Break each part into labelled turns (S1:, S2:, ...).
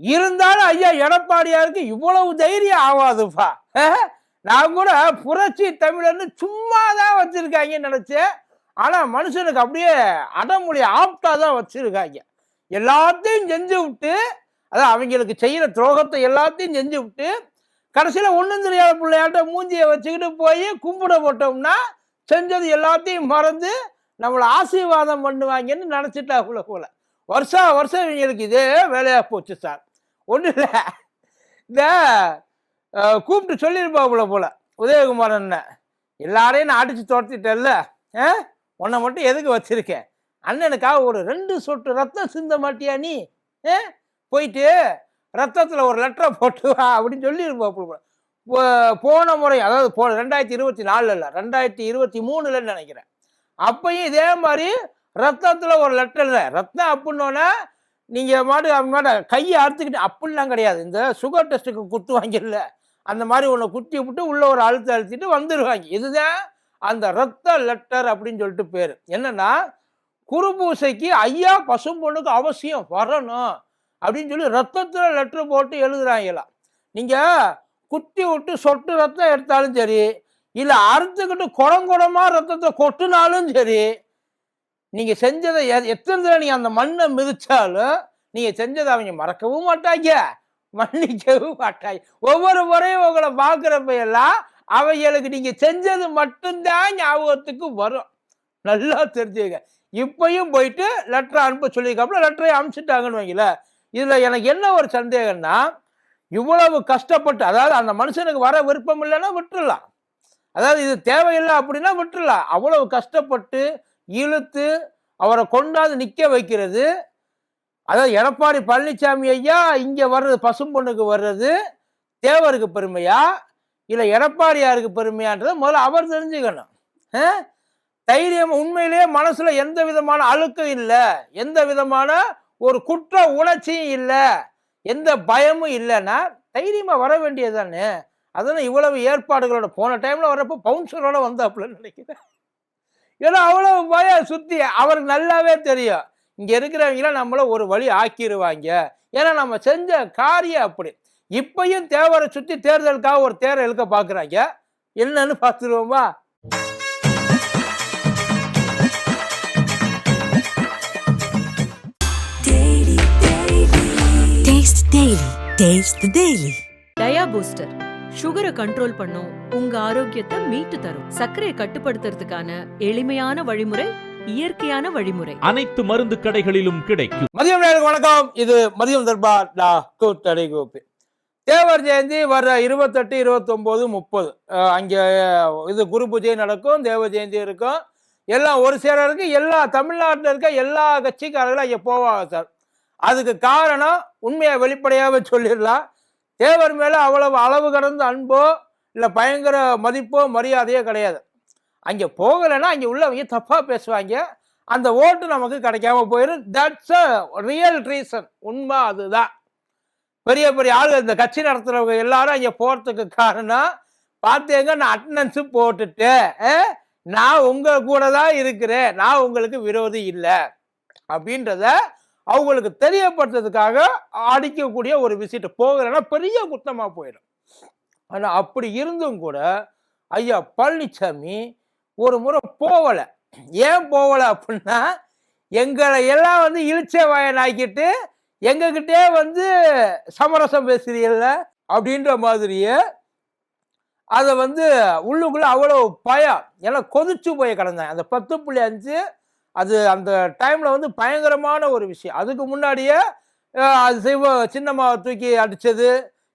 S1: இருந்தாலும் ஐயா எடப்பாடியாருக்கு இவ்வளவு தைரியம் ஆகாதுப்பா நான் கூட புரட்சி தமிழர்னு சும்மா தான் வச்சுருக்காங்கன்னு நினச்சேன். ஆனால் மனுஷனுக்கு அப்படியே அடமொழி ஆப்டாக தான் வச்சுருக்காங்க. எல்லாத்தையும் செஞ்சு விட்டு அதான் அவங்களுக்கு செய்கிற துரோகத்தை எல்லாத்தையும் செஞ்சு விட்டு கடைசியில் ஒன்றும் தெரியாத பிள்ளையாட்ட மூஞ்சியை வச்சுக்கிட்டு போய் கும்பிட போட்டோம்னா செஞ்சது எல்லாத்தையும் மறந்து நம்மளை ஆசீர்வாதம் பண்ணுவாங்கன்னு நினச்சிட்டாப்புல போல. வருஷா வருஷம் இவங்களுக்கு இதே வேலையாக போச்சு சார். ஒன்றும் இல்லை இந்த கூப்பிட்டு சொல்லியிருப்பாப்புல போல உதயகுமாரன் அண்ணன் எல்லாரையும் நான் அடித்து துரத்திட்டேன்ல ஆ? உன்னை மட்டும் எதுக்கு வச்சிருக்கேன்? அண்ணனுக்காக ஒரு ரெண்டு சொட்டு ரத்தம் சிந்த மாட்டியா நீ? போயிட்டு ரத்தத்தில் ஒரு லெட்டரை போட்டு வா அப்படின்னு சொல்லியிருப்பாப்புல போல. போ- போன முறை அதாவது போ ரெண்டாயிரத்தி இருபத்தி நாலில் இல்லை ரெண்டாயிரத்தி இருபத்தி மூணுலன்னு நினைக்கிறேன். அப்பயும் இதே மாதிரி ரத்தத்தில் ஒரு லெட்டர் ரத்தம் அப்படின்னோன்னா நீங்கள் மாடு அவங்க கையை அறுத்துக்கிட்டு அப்படிலாம் கிடையாது. இந்த சுகர் டெஸ்ட்டுக்கு குத்து வாங்கிடல. அந்த மாதிரி ஒன்று குத்தி விட்டு உள்ளே ஒரு அழுத்த அழுத்திட்டு வந்துடுவாங்க இதுதான் அந்த ரத்த லெட்டர் அப்படின்னு சொல்லிட்டு பேர். என்னென்னா குருபூசைக்கு ஐயா பசும்பொண்ணுக்கு அவசியம் வரணும் அப்படின்னு சொல்லி ரத்தத்தில் லெட்டர் போட்டு எழுதுறாங்களாம் நீங்கள் குத்தி விட்டு சொட்டு ரத்தம் எடுத்தாலும் சரி இல்லை அறுத்துக்கிட்டு குடம் குடமாக ரத்தத்தை கொட்டினாலும் சரி நீங்கள் செஞ்சதை எத்தனை தடவை நீங்கள் அந்த மண்ணை மிதிச்சாலும் நீங்கள் செஞ்சதை அவங்க மறக்கவும் மாட்டாங்க. மன்னிக்கவும் மாட்டாங்க. ஒவ்வொரு முறையும் உங்களை பார்க்குறப்ப எல்லாம் அவைகளுக்கு நீங்கள் செஞ்சது மட்டும்தான் ஞாபகத்துக்கு வரும். நல்லா தெரிஞ்சுக்க இப்பயும் போயிட்டு லெட்டரை அனுப்ப சொல்லியிருக்காப்புல லெட்டரை அனுப்பிச்சிட்டாங்கன்னு வைங்கள இதில் எனக்கு என்ன ஒரு சந்தேகம்னா இவ்வளவு கஷ்டப்பட்டு அதாவது அந்த மனுஷனுக்கு வர விருப்பம் இல்லைன்னா விட்டுடலாம் அதாவது இது தேவையில்லை அப்படின்னா விட்டுடலாம் அவ்வளவு கஷ்டப்பட்டு இழுத்து அவரை கொண்டாந்து நிற்க வைக்கிறது. அதாவது எடப்பாடி பழனிசாமி ஐயா இங்கே வர்றது பசும்பொண்ணுக்கு வர்றது தேவருக்கு பெருமையா? இல்லை எடப்பாடியாருக்கு பெருமையான்றதை முதல்ல அவர் தெரிஞ்சுக்கணும். தைரியம் உண்மையிலேயே மனசில் எந்த விதமான அழுக்கும் இல்லை. எந்த விதமான ஒரு குற்ற உணர்ச்சியும் இல்லை. எந்த பயமும் இல்லைன்னா தைரியமாக வர வேண்டியதுதானே. அதனால் இவ்வளவு ஏற்பாடுகளோட போன டைமில் வரப்போ பவுன்சரோட வந்தாப்புலன்னு நினைக்கிறேன். ஏன்னா அவ்வளவு பயம் சுத்தி அவருக்கு நல்லாவே தெரியும். இங்க இருக்கிறவங்களாம் நம்மள ஒரு வழி ஆக்கிடுவாங்க ஏன்னா நம்ம செஞ்ச காரியம் அப்படி. இப்பயும் தேவரை சுத்தி தேர்தலுக்காக ஒரு தேரை இழுக்க பாக்குறாங்க. என்னன்னு பார்த்துருவோமா?
S2: The Daily. Taste the Daily.
S3: Dia booster சுகரை கண்ட்ரோல் பண்ணும் உங்க ஆரோக்கியத்தை மீட்டு தரும். சர்க்கரையை கட்டுப்படுத்துறதுக்கான எளிமையான வழிமுறை இயற்கையான வழிமுறை.
S4: அனைத்து மருந்து கடைகளிலும் கிடைக்கும்.
S1: மதியம் வணக்கம். இது மதியம் தர்பார் டா கூத்தடை கோப்பி தேவர் ஜெயந்தி வர்ற இருபத்தெட்டு இருபத்தொம்போது முப்பது. அங்கே இது குரு பூஜை நடக்கும் தேவ ஜெயந்தி இருக்கும். எல்லாம் ஒரு சேர இருக்கு எல்லா தமிழ்நாட்டில் இருக்க எல்லா கட்சிக்காரர்களும் அங்கே போவாங்க சார். அதுக்கு காரணம் உண்மையை வெளிப்படையாகவே சொல்லிடலாம். தேவர் மேலே அவ்வளவு அளவு கடந்த அன்போ இல்லை பயங்கர மதிப்போ மரியாதையோ கிடையாது. அங்கே போகலைன்னா அங்கே உள்ளவங்க தப்பாக பேசுவாங்க. அந்த ஓட்டு நமக்கு கிடைக்காம போயிடும் தட்ஸ் அ ரியல் ரீசன் உண்மை அதுதான். பெரிய பெரிய ஆள் இந்த கட்சி நடத்துகிறவங்க எல்லாரும் அங்கே போகிறதுக்கு காரணம் பார்த்தேங்க நான் அட்டண்டன்ஸு போட்டுட்டு நான் உங்கள் கூட தான் இருக்கிறேன். நான் உங்களுக்கு விரோதி இல்லை. அப்படின்றத அவங்களுக்கு தெரியப்படுத்துறதுக்காக அடிக்கக்கூடிய ஒரு விசிட்டு போகலைன்னா பெரிய குத்தமாக போயிடும். ஆனால் அப்படி இருந்தும் கூட ஐயா பழனிசாமி ஒரு முறை போகலை. ஏன் போகலை அப்படின்னா எங்களை எல்லாம் வந்து இழிச்ச வாயன் ஆக்கிட்டு எங்ககிட்டே வந்து சமரசம் பேசுறீங்கல்ல அப்படின்ற மாதிரியே அதை வந்து உள்ளுக்குள்ளே அவ்வளோ பயம். ஏன்னா கொதிச்சு போய் கிடந்தேன். அந்த பத்து புள்ளி அஞ்சு அது அந்த டைமில் வந்து பயங்கரமான ஒரு விஷயம். அதுக்கு முன்னாடியே அது சிவ சின்னம்மாவை தூக்கி அடித்தது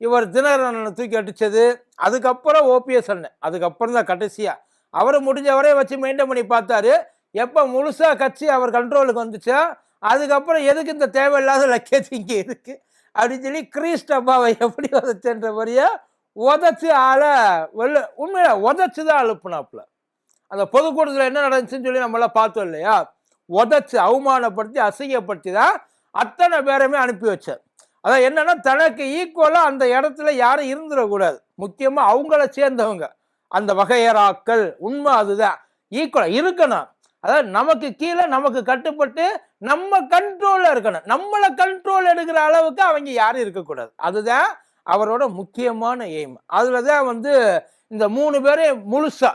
S1: இவர் தினகரனை தூக்கி அடித்தது அதுக்கப்புறம் ஓபிஎஸ் அண்ணன். அதுக்கப்புறம் தான் கடைசியாக அவரை முடிஞ்ச வரைய வச்சு மெயின்டைன் பண்ணி பார்த்தாரு. எப்போ முழுசாக கட்சி அவர் கண்ட்ரோலுக்கு வந்துச்சோ அதுக்கப்புறம் எதுக்கு இந்த தேவையில்லாத லக்கேஜ் இங்கே இருக்குது அப்படின்னு சொல்லி கிரீஸ் டப்பாவை எப்படி உதச்சுன்ற மாதிரியே உதச்சு ஆளை வெளில உண்மையில உதச்சு தான் அழுப்புனாப்புல அந்த பொதுக்கூட்டத்தில் என்ன நடந்துச்சுன்னு சொல்லி நம்மளாம் பார்த்தோம் இல்லையா? உதச்சு அவமானப்படுத்தி அசிங்கப்படுத்தி தான் அத்தனை பேருமே அனுப்பி வச்சேன் அதான் என்னன்னா தனக்கு ஈக்குவலாக அந்த இடத்துல யாரும் இருந்துடக்கூடாது. முக்கியமாக அவங்கள சேர்ந்தவங்க. அந்த வகையறாக்கள் உண்மை அதுதான். ஈக்குவலாக இருக்கணும். அதாவது நமக்கு கீழே நமக்கு கட்டுப்பட்டு நம்ம கண்ட்ரோலில் இருக்கணும். நம்மளை கண்ட்ரோல் எடுக்கிற அளவுக்கு அவங்க யாரும் இருக்கக்கூடாது. அதுதான் அவரோட முக்கியமான எய்ம் அதில் தான் வந்து இந்த மூணு பேரையும் முழுசாக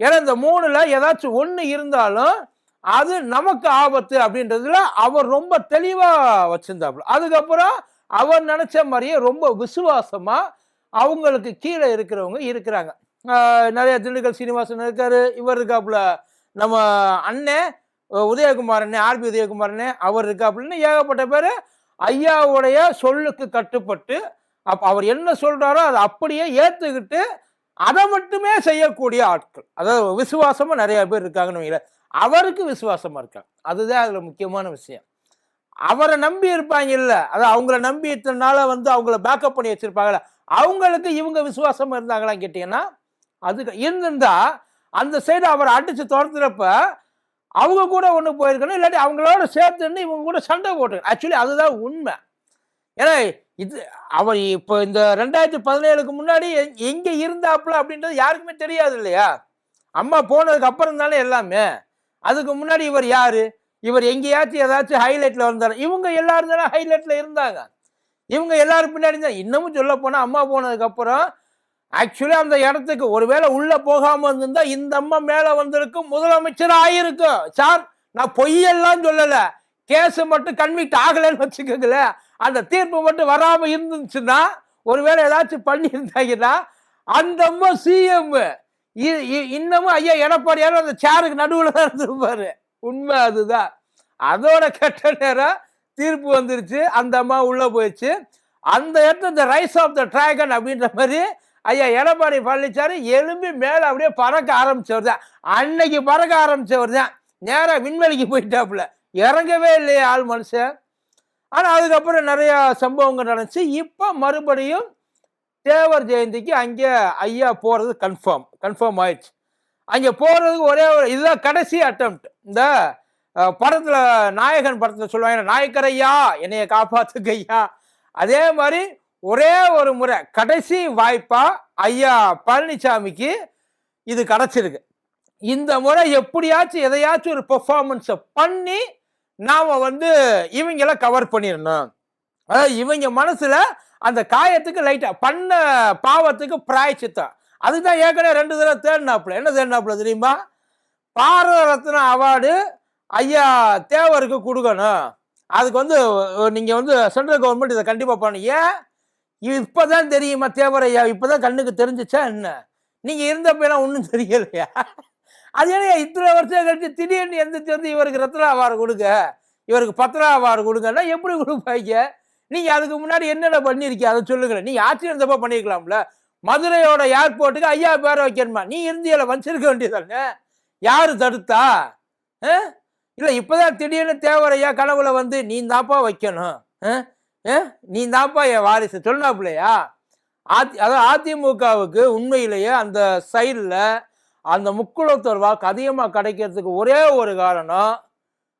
S1: ஏன்னா இந்த மூணுல ஏதாச்சும் ஒன்று இருந்தாலும் அது நமக்கு ஆபத்து அப்படின்றதுல அவர் ரொம்ப தெளிவாக வச்சிருந்தாப்புல. அதுக்கப்புறம் அவர் நினச்ச மாதிரியே ரொம்ப விசுவாசமாக அவங்களுக்கு கீழே இருக்கிறவங்க இருக்கிறாங்க. நிறைய திண்டுக்கல் சீனிவாசன் இருக்காரு இவர் இருக்காப்புல. நம்ம அண்ணன் அஹ் உதயகுமார் ஆர்பி உதயகுமார் அண்ணே அவர் இருக்காப்புலன்னு ஏகப்பட்ட பேர் ஐயாவுடைய சொல்லுக்கு கட்டுப்பட்டு அப் அவர் என்ன சொல்கிறாரோ அதை அப்படியே ஏற்றுக்கிட்டு அதை மட்டுமே செய்யக்கூடிய ஆட்கள். அதாவது விசுவாசமாக நிறைய பேர் இருக்காங்கன்னு வைங்களேன். அவருக்கு விசுவாசமாக இருக்காங்க. அதுதான் அதில் முக்கியமான விஷயம். அவரை நம்பி இருப்பாங்க இல்லை அது அவங்கள நம்பி இத்தனை வந்து அவங்கள பேக்கப் பண்ணி வச்சிருப்பாங்கல்ல. அவங்களுக்கு இவங்க விசுவாசமாக இருந்தாங்களான்னு கேட்டிங்கன்னா அதுக்கு இருந்திருந்தா அந்த சைடு அவரை அடித்து துரத்துறப்ப அவங்க கூட ஒன்று போயிருக்கணும். இல்லாட்டி அவங்களோட சேர்த்துன்னு இவங்க கூட சண்டை போட்டு ஆக்சுவலி அதுதான் உண்மை. ஏன்னா இது அவர் இப்போ இந்த ரெண்டாயிரத்தி பதினேழுக்கு முன்னாடி எங்கே எங்க இருந்தாப்புல அப்படின்றது யாருக்குமே தெரியாது இல்லையா? அம்மா போனதுக்கு அப்புறம் தானே எல்லாமே. அதுக்கு முன்னாடி இவர் யாரு? இவர் எங்கேயாச்சும் ஏதாச்சும் ஹைலைட்ல வந்தார்? இவங்க எல்லாரும் தானே ஹைலைட்ல இருந்தாங்க. இவங்க எல்லாரும் பின்னாடி தான் இன்னமும் சொல்ல போனால் அம்மா போனதுக்கு அப்புறம் ஆக்சுவலி அந்த இடத்துக்கு ஒருவேளை உள்ள போகாம இருந்திருந்தா இந்த அம்மா மேல வந்திருக்கும் முதலமைச்சர் ஆயிருக்கும் சார் நான் பொய்யெல்லாம் சொல்லலை. கேஸ் மட்டும் கன்விக்ட் ஆகலைன்னு வச்சுக்கோங்களேன். அந்த தீர்ப்பு மட்டும் வராமல் இருந்துச்சுன்னா ஒருவேளை ஏதாச்சும் பண்ணியிருந்தாங்கன்னா அந்த சிஎம் இன்னமும் ஐயா எடப்பாடியாரும் அந்த சேருக்கு நடுவில் தான் இருந்திருப்பாரு. உண்மை அதுதான். அதோட கெட்ட நேரம் தீர்ப்பு வந்துருச்சு அந்த அம்மா உள்ளே போயிடுச்சு. அந்த இடத்துல இந்த ரைஸ் ஆஃப் த ட்ராகன் அப்படின்ற மாதிரி ஐயா எடப்பாடி பழனிசாமி எலும்பி மேலே அப்படியே பறக்க ஆரம்பிச்சவர் தான். அன்னைக்கு பறக்க ஆரம்பிச்சவர் தான். நேராக விண்வெளிக்கு போயிட்டாப்புல. இறங்கவே இல்லையே ஆள் மனுஷன். ஆனால் அதுக்கப்புறம் நிறையா சம்பவங்கள் நடந்துச்சு. இப்போ மறுபடியும் தேவர் ஜெயந்திக்கு அங்கே ஐயா போகிறது கன்ஃபார்ம் கன்ஃபார்ம் ஆயிடுச்சு. அங்கே போகிறதுக்கு ஒரே ஒரு இதுதான் கடைசி அட்டம்ப்ட் இந்த படத்தில் நாயகன் படத்தில் சொல்லுவாங்க நாயக்கர் ஐயா என்னைய காப்பாத்துங்க ஐயா. அதே மாதிரி ஒரே ஒரு முறை கடைசி வாய்ப்பாக ஐயா பழனிசாமிக்கு இது கிடச்சிருக்கு. இந்த முறை எப்படியாச்சும் எதையாச்சும் ஒரு பெர்ஃபார்மன்ஸை பண்ணி நாம் வந்து இவங்கள கவர் பண்ணிடணும். அதாவது இவங்க மனசில் அந்த காயத்துக்கு லைட்டாக பண்ண பாவத்துக்கு பிராய்ச்சித்தம் அதுதான் ஏற்கனவே ரெண்டு தடவை தேடினாப்புல. என்ன தேடினாப்புல தெரியுமா? பாரத ரத்ன அவார்டு ஐயா தேவருக்கு கொடுக்கணும். அதுக்கு வந்து நீங்கள் வந்து சென்ட்ரல் கவர்மெண்ட் இதை கண்டிப்பாக பண்ணணும். ஏன்? இப்போ தான் தெரியுமா தேவர் ஐயா இப்பதான் கண்ணுக்கு தெரிஞ்சிச்சா என்ன? நீங்கள் இருந்தப்ப ஒன்றும் தெரியலையா? அது ஏன்னா இத்தனை வருஷம் கழிச்சு திடீர்னு எந்திரிச்சு வந்து இவருக்கு ரத்னா அவார்டு கொடுங்க? இவருக்கு பத்ரா அவார்டு கொடுங்கன்னா எப்படி கொடுப்பாங்க? நீங்க அதுக்கு முன்னாடி என்னென்ன பண்ணியிருக்கீங்க? அதை சொல்லுங்களேன். நீங்கள் ஆட்சி இருந்தப்ப பண்ணியிருக்கலாம்ல. மதுரையோட ஏர்போர்ட்டுக்கு ஐயா பேரை வைக்கணுமா? நீ இந்தியாவில் வச்சிருக்க வேண்டியதானே? யார் தடுத்தா? இல்லை இப்போதான் திடீர்னு தேவரையா கனவுல வந்து நீ தாப்பா வைக்கணும் நீ தாப்பா என் வாரிசு. சொன்னாப்புலையா அதி அதாவது அதிமுகவுக்கு உண்மையிலேயே அந்த சைடில் அந்த முக்குளத்தோர் வாக்கு அதிகமாக கிடைக்கிறதுக்கு ஒரே ஒரு காரணம்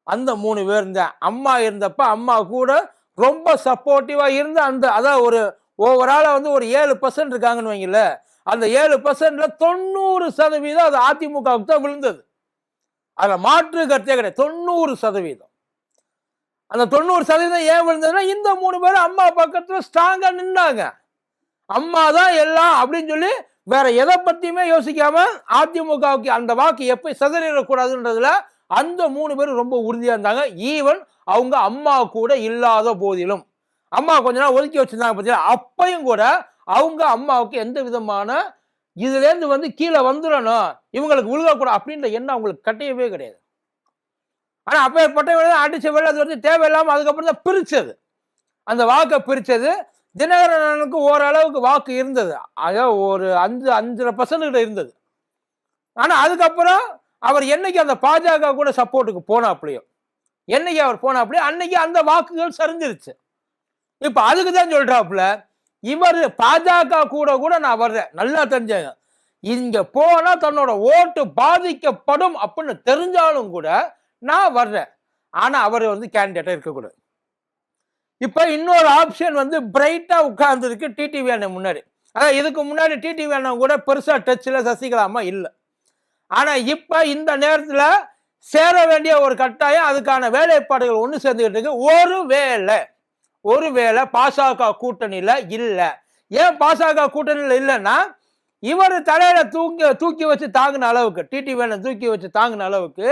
S1: அந்த மூணு பேர் இருந்தேன். அம்மா இருந்தப்ப அம்மா கூட ரொம்ப சப்போர்ட்டிவாக இருந்து அந்த அதான் ஒரு ஓவராலாக வந்து ஒரு ஏழு பர்சன்ட் இருக்காங்கன்னு வைங்கள அந்த ஏழு பர்சன்ட்ல தொண்ணூறு சதவீதம் அது அதிமுகவுக்கு தான் விழுந்தது. அதில் மாற்று கருத்தே கிடையாது. தொண்ணூறு சதவீதம். அந்த தொண்ணூறு சதவீதம் ஏன் விழுந்ததுன்னா இந்த மூணு பேரும் அம்மா பக்கத்தில் ஸ்ட்ராங்காக நின்னாங்க. அம்மா தான் எல்லாம் அப்படின்னு சொல்லி வேற எதை பத்தியுமே யோசிக்காம அதிமுகவுக்கு அந்த வாக்கு எப்ப சிதறிடக்கூடாதுன்றதுல அந்த மூணு பேரும் ரொம்ப உறுதியாக இருந்தாங்க. ஈவன் அவங்க அம்மா கூட இல்லாத போதிலும். அம்மா கொஞ்ச நாள் ஒதுக்கி வச்சிருந்தாங்க பார்த்தீங்கன்னா அப்பையும் கூட அவங்க அம்மாவுக்கு எந்த விதமான இதுலேருந்து வந்து கீழே வந்துடணும் இவங்களுக்கு உழுகக்கூடாது அப்படின்ற எண்ணம் அவங்களுக்கு கட்டையவே கிடையாது. ஆனா அப்பேற்பட்ட வேலை அடிச்ச வேலை அது வந்து தேவையில்லாமல் அதுக்கப்புறம் தான் பிரித்தது அந்த வாக்கை பிரித்தது தினகரனுக்கு ஓரளவுக்கு வாக்கு இருந்தது. அதாவது ஒரு அஞ்சு அஞ்சரை பர்சன்ட் கிட்ட இருந்தது. ஆனால் அதுக்கப்புறம் அவர் என்னைக்கு அந்த பாஜக கூட சப்போர்ட்டுக்கு போனாப்லையோ என்னைக்கு அவர் போனாப்லையோ அன்னைக்கு அந்த வாக்குகள் சரிஞ்சிருச்சு. இப்போ அதுக்கு தான் சொல்கிறாப்புல இவர் பாஜக கூட கூட நான் வர்றேன். நல்லா தெரிஞ்சேங்க. இங்கே போனால் தன்னோட ஓட்டு பாதிக்கப்படும் அப்படின்னு தெரிஞ்சாலும் கூட நான் வர்றேன். ஆனால் அவர் வந்து கேண்டிடேட்டாக இருக்கக்கூடாது. இப்போ இன்னொரு ஆப்ஷன் வந்து பிரைட்டாக உட்கார்ந்துருக்கு டிடிவி அண்ணன் முன்னாடி. அதான் இதுக்கு முன்னாடி டிடிவி அண்ணன் கூட பெருசாக டச்சில் சசிகலாமா இல்லை. ஆனால் இப்போ இந்த நேரத்தில் சேர வேண்டிய ஒரு கட்டாயம் அதுக்கான வேலைப்பாடுகள் ஒன்று சேர்ந்துக்கிட்டு இருக்கு. ஒரு வேலை ஒரு வேலை பாசக கூட்டணியில் இல்லை. ஏன் பாசக கூட்டணியில் இல்லைன்னா இவர் தலையில தூக்கி தூக்கி வச்சு தாங்கின அளவுக்கு டிடி வேலை தூக்கி வச்சு தாங்கின அளவுக்கு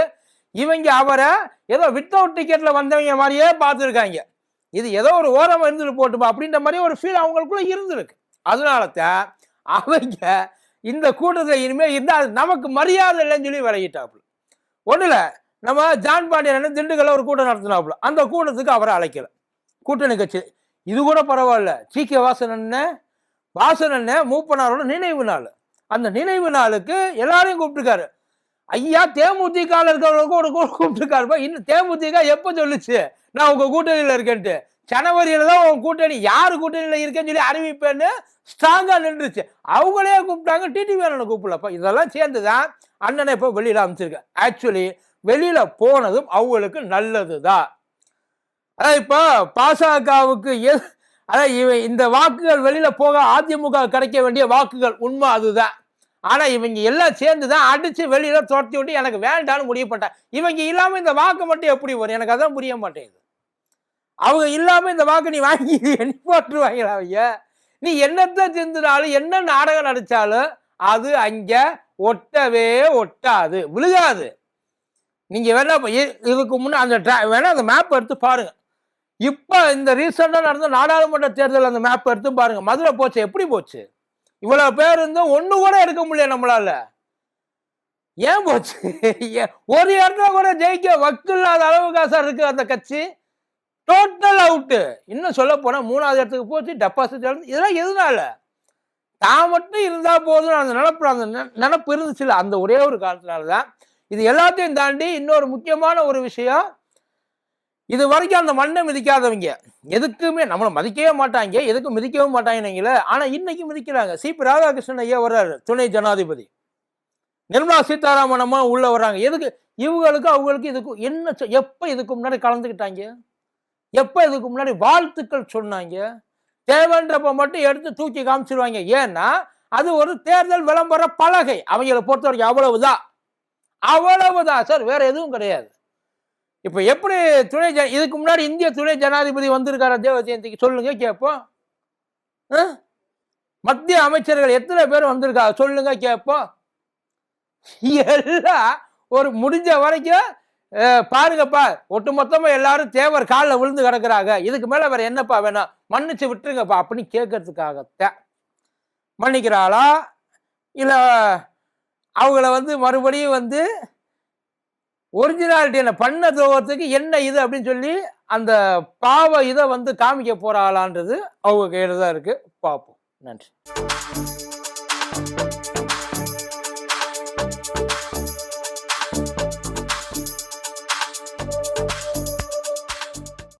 S1: இவங்க அவரை ஏதோ வித்தவுட் டிக்கெட்டில் வந்தவங்க மாதிரியே பார்த்துருக்காங்க. இது ஏதோ ஒரு ஓரம் இருந்துட்டு போட்டுமா அப்படின்ற மாதிரி ஒரு ஃபீல் அவங்களுக்குள்ள இருந்திருக்கு. அதனால தான் அவங்க இந்த கூட்டத்தில் இனிமேல் இருந்தால் நமக்கு மரியாதை இல்லைன்னு சொல்லி விலகிட்டாப்புல. ஒன்றும் இல்லை நம்ம ஜான் பாண்டியன் திண்டுக்கல்ல ஒரு கூட்டம் நடத்தினாப்புல. அந்த கூட்டத்துக்கு அவரை அழைக்கல. கூட்டணி கட்சி இது கூட பரவாயில்ல. சி. கே. வாசன் அண்ணன் மூப்பனாரோட நினைவு நாள். அந்த நினைவு நாளுக்கு எல்லாரையும் கூப்பிட்டுருக்காரு. ஐயா தேமுதிக இருக்கிறவங்களுக்கும் ஒரு கூட கூப்பிட்டுருக்காருப்பா இன்னும் தேமுதிக எப்போ சொல்லுச்சு? நான் உங்க கூட்டணியில் இருக்கேன்ட்டு. ஜனவரியில தான் உங்க கூட்டணி யார் கூட்டணியில் இருக்கேன்னு சொல்லி அறிவிப்பேன்னு ஸ்ட்ராங்கா நின்றுச்சு. அவங்களே கூப்பிட்டாங்க டிடி வேலனை கூப்பிடலப்பா. இதெல்லாம் சேர்ந்து தான் அண்ணனை இப்போ வெளியில அமைச்சிருக்கேன் ஆக்சுவலி வெளியில போனதும் அவங்களுக்கு நல்லது தான் அதான் இப்போ பாசகவுக்கு எ அதான் இவன் இந்த வாக்குகள் வெளியில போக அதிமுக கிடைக்க வேண்டிய வாக்குகள் உண்மை அதுதான். ஆனால் இவங்க எல்லாம் சேர்ந்து தான் அடித்து வெளியில துரத்தி விட்டு எனக்கு வேண்டான்னு முடிவு பண்ணிட்டேன் இவங்க இல்லாமல் இந்த வாக்கு மட்டும் எப்படி வரும்? எனக்கு அதான் புரிய மாட்டேங்குது. அவங்க இல்லாமல் இந்த வாக்கு நீ வாங்கி எண்ணி போட்டுருவாங்களா அவங்க? நீ என்னத்தை சிந்தினாலும் என்ன நாடகம் நடித்தாலும் அது அங்கே ஒட்டவே ஒட்டாது விழுகாது. நீங்கள் வேணா இதுக்கு முன்னே அந்த வேணா அந்த மேப் எடுத்து பாருங்கள் இப்போ இந்த ரீசெண்டாக நடந்த நாடாளுமன்ற தேர்தல் அந்த மேப் எடுத்து பாருங்கள் மதுரை போச்சு எப்படி போச்சு? இவ்வளவு பேர் இருந்தும் ஒண்ணு கூட எடுக்க முடியல நம்மளால. ஏன் போச்சு? ஒரு இடத்துல கூட ஜெயிக்க வக்கு இல்லாத அளவு சார் இருக்கு அந்த கட்சி. டோட்டல் அவுட்டு இன்னும் சொல்ல போனா மூணாவது இடத்துக்கு போச்சு டெபாசிட் இதெல்லாம் எதுனால? தான் மட்டும் இருந்தா போதும் அந்த நினப்பு அந்த நெ- நினப்பு இருந்துச்சுல அந்த ஒரே ஒரு காரணத்தினால தான் இது எல்லாத்தையும் தாண்டி இன்னொரு முக்கியமான ஒரு விஷயம் இது வரைக்கும் அந்த மண்ணை மிதிக்காதவங்க. எதுக்குமே நம்மளை மதிக்கவே மாட்டாங்க. எதுக்கும் மிதிக்கவும் மாட்டாங்கன்னீங்களே? ஆனா இன்னைக்கு மிதிக்கிறாங்க. சிபி ராதாகிருஷ்ணன் ஐயா வர்றாரு துணை ஜனாதிபதி. நிர்மலா சீதாராமன் அம்மா உள்ள வர்றாங்க. எதுக்கு? இவங்களுக்கு அவங்களுக்கு இதுக்கு என்ன சொ- எப்ப இதுக்கு முன்னாடி கலந்துக்கிட்டாங்க? எப்ப இதுக்கு முன்னாடி வாழ்த்துக்கள் சொன்னாங்க? தேவைன்றப்ப மட்டும் எடுத்து தூக்கி காமிச்சிருவாங்க. ஏன்னா அது ஒரு தேர்தல் விளம்பர பலகை. அவங்கள பொறுத்த வரைக்கும் அவ்வளவுதான். அவ்வளவுதான். சார் வேற எதுவும் கிடையாது. இப்போ எப்படி துணை ஜ இதுக்கு முன்னாடி இந்திய துணை ஜனாதிபதி வந்திருக்காரா தேவ ஜெயந்திக்கு சொல்லுங்க கேட்போம் மத்திய அமைச்சர்கள் எத்தனை பேர் வந்திருக்கா? சொல்லுங்க கேட்போம் எல்லாம் ஒரு முடிஞ்ச வரைக்கும் பாருங்கப்பா ஒட்டு மொத்தமாக எல்லாரும் தேவர் காலில் விழுந்து கிடக்குறாங்க. இதுக்கு மேலே வேற என்னப்பா வேணும்? மன்னிச்சு விட்டுருங்கப்பா அப்படின்னு கேட்கறதுக்காகத்தான். மன்னிக்கிறாளா? இல்லை அவங்கள வந்து மறுபடியும் வந்து ஒரிஜினாலிட்டி என்ன? பண்ண துரோகத்துக்கு என்ன இது அப்படின்னு சொல்லி அந்த பாவ இதை வந்து காமிக்க போறாளான்றது அவங்க கையில தான் இருக்கு. பார்ப்போம். நன்றி.